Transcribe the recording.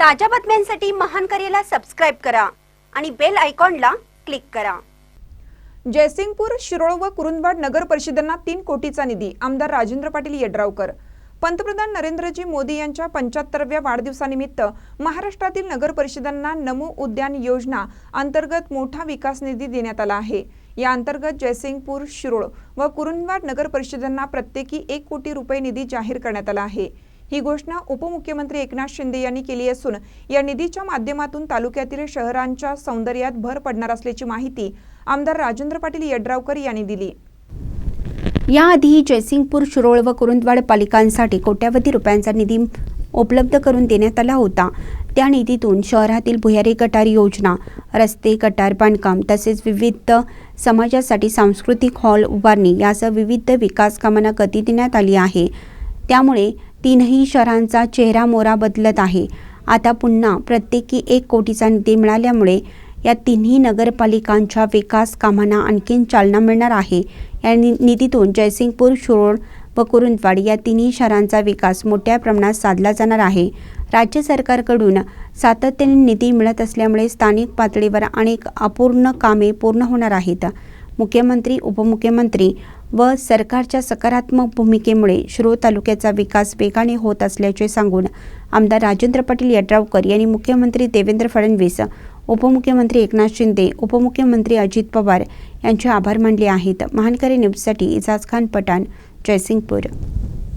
ताज्या बातम्यांसाठी महान करेला सबस्क्राईब करा आणि बेल आयकॉनला क्लिक करा. जयसिंगपूर शिरोळ व कुरुंदवाड नगर परिषदांना तीन कोटीचा निधी आमदार राजेंद्र पाटील येड्रावकर. पंतप्रधान नरेंद्रजी मोदी यांच्या पंच्याहत्तरव्या वाढदिवसानिमित्त महाराष्ट्रातील नगर परिषदांना नमो उद्यान योजना अंतर्गत मोठा विकास निधी देण्यात आला आहे. या अंतर्गत जयसिंगपूर शिरोळ व कुरुंदवाड नगर परिषदांना प्रत्येकी एक कोटी रुपये निधी जाहीर करण्यात आला आहे. ही घोषणा उपमुख्यमंत्री एकनाथ शिंदे यांनी केली असून या निधीच्या माध्यमातून तालुक्यातील शहरांच्या सौंदर्यात भर पडणार असल्याची माहिती आमदार राजेंद्र पाटील यड्रावकर यांनी दिली. याआधी जयसिंगपूर शिरोळ व कुरुंदवाड पालिकांसाठी कोट्यावधी रुपयांचा निधी उपलब्ध करून देण्यात आला होता. त्या निधीतून शहरातील भुयारी गटार योजना रस्ते गटार बांधकाम तसेच विविध समाजासाठी सांस्कृतिक हॉल उभारणी यासह विविध विकास कामांना गती देण्यात आली आहे. त्यामुळे तीनही शहरांचा चेहरा मोरा बदलत आहे. आता पुन्हा प्रत्येकी एक कोटीचा निधी मिळाल्यामुळे या तिन्ही नगरपालिकांच्या विकास कामांना आणखीन चालना मिळणार आहे. या नि- निधीतून जयसिंगपूर शिरोळ व कुरुंदवाड या तिन्ही शहरांचा विकास मोठ्या प्रमाणात साधला जाणार आहे. राज्य सरकारकडून सातत्याने निधी मिळत असल्यामुळे स्थानिक पातळीवर अनेक अपूर्ण कामे पूर्ण होणार आहेत. मुख्यमंत्री उपमुख्यमंत्री व सरकारच्या सकारात्मक भूमिकेमुळे शिरोळ तालुक्याचा विकास वेगाने होत असल्याचे सांगून आमदार राजेंद्र पाटील यड्रावकर यांनी मुख्यमंत्री देवेंद्र फडणवीस उपमुख्यमंत्री एकनाथ शिंदे उपमुख्यमंत्री अजित पवार यांचे आभार मानले आहेत. महानकरी न्यूजसाठी इजाज खान पठाण जयसिंगपूर.